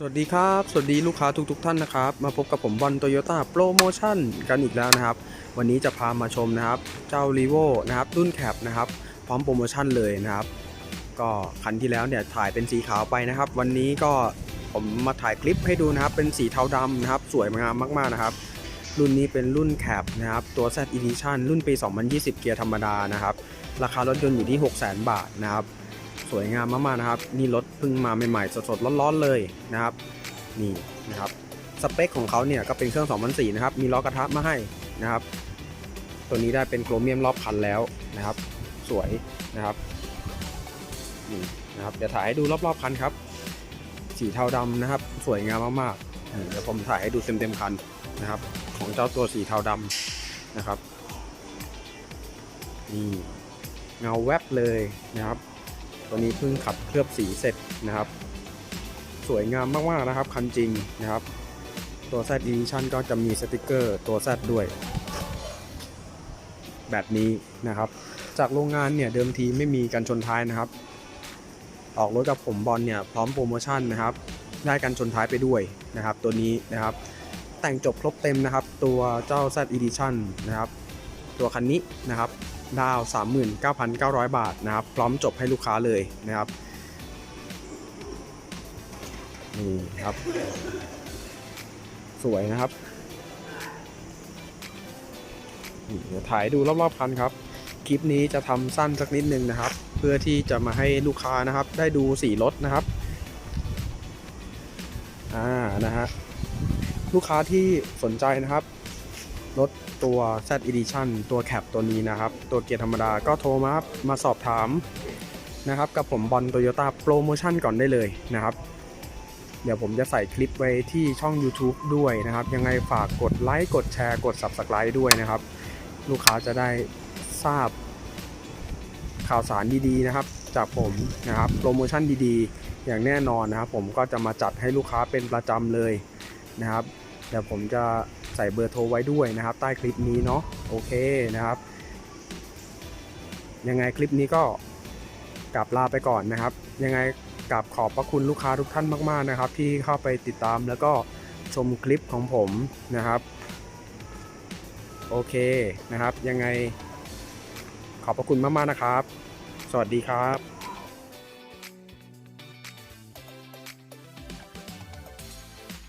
สวัสดีครับ สวัสดีลูกค้าทุกๆทท่านนะครับ มาพบกับผมบอลโตโยต้าโปรโมชั่นกันอีกแล้วนะครับ วันนี้จะพามาชมนะครับ เจ้า r ีโวนะครับรุ่นแคปนะครับ พร้อมโปรโมชั่นเลยนะครับ ก็คันที่แล้วเนี่ยถ่ายเป็นสีขาวไปนะครับ วันนี้ก็ผมมาถ่ายคลิปให้ดูนะครับ เป็นสีเทาดำนะครับ สวยงามมากๆนะครับ รุ่นนี้เป็นรุ่นแคปนะครับ ตัว Z Edition รุ่นปี 2020 เกียร์ธรรมดานะครับ ราคารถยนต์อยู่ที่ 600,000 บาทนะครับ สวยงามมากๆนะครับ นี่รถเพิ่งมาใหม่ๆ สดๆร้อนๆเลยนะครับ นี่นะครับ สเปคของเขาเนี่ยก็เป็นเครื่อง2004นะครับ มีล้อกระทะมาให้นะครับ ตัวนี้ได้เป็นโครเมียมรอบคันแล้วนะครับ สวยนะครับ นี่นะครับ เดี๋ยวถ่ายให้ดูรอบๆคันครับ สีเทาดำนะครับ สวยงามมากๆ เดี๋ยวผมถ่ายให้ดูเต็มๆคันนะครับ ของเจ้าตัวสีเทาดำนะครับ นี่เงาแวบเลยนะครับ ตัวนี้เพิ่งขัดเคลือบสีเสร็จนะครับ สวยงามมากๆนะครับ คันจริงนะครับ ตัว Z Edition ก็จะมีสติกเกอร์ตัว Z ด้วย แบบนี้นะครับ จากโรงงานเนี่ยเดิมทีไม่มีกันชนท้ายนะครับ ออกรถกับผมบอลเนี่ยพร้อมโปรโมชั่นนะครับ ได้กันชนท้ายไปด้วยนะครับ ตัวนี้นะครับ แต่งจบครบเต็มนะครับ ตัวเจ้า Z Edition นะครับ ตัวคันนี้นะครับ ดาว 39,900 บาทนะครับ พร้อมจบให้ลูกค้าเลยนะครับนี่ครับ สวยนะครับนี่เดี๋ยวถ่ายดูรอบๆคันครับ คลิปนี้จะทำสั้นสักนิดนึงนะครับ เพื่อที่จะมาให้ลูกค้านะครับ ได้ดูสีรถนะครับอ่านะฮะลูกค้าที่สนใจนะครับรถ ตัว Z Edition ตัวแคปตัวนี้นะครับ ตัวเกียร์ธรรมดาก็โทรมาครับมาสอบถามนะครับกับผมบอลโตโยต้าโปรโมชั่นก่อนได้เลยนะครับ เดี๋ยวผมจะใส่คลิปไว้ที่ช่อง YouTube ด้วยนะครับ ยังไงฝากกดไลค์กดแชร์กด Subscribe ด้วยนะครับ ลูกค้าจะได้ทราบข่าวสารดีๆนะครับ จากผมนะครับโปรโมชั่นดีๆ อย่างแน่นอนนะครับ ผมก็จะมาจัดให้ลูกค้าเป็นประจำเลยนะครับ เดี๋ยวผมจะใส่เบอร์โทรไว้ด้วยนะครับ ใต้คลิปนี้เนาะโอเคนะครับ ยังไงคลิปนี้ก็กลับลาไปก่อนนะครับ ยังไงกลับขอบพระคุณลูกค้าทุกท่านมาก ๆนะครับ ที่เข้าไปติดตามแล้วก็ชมคลิปของผมนะครับโอเคนะครับ ยังไงขอบพระคุณมาก ๆ นะครับ สวัสดีครับ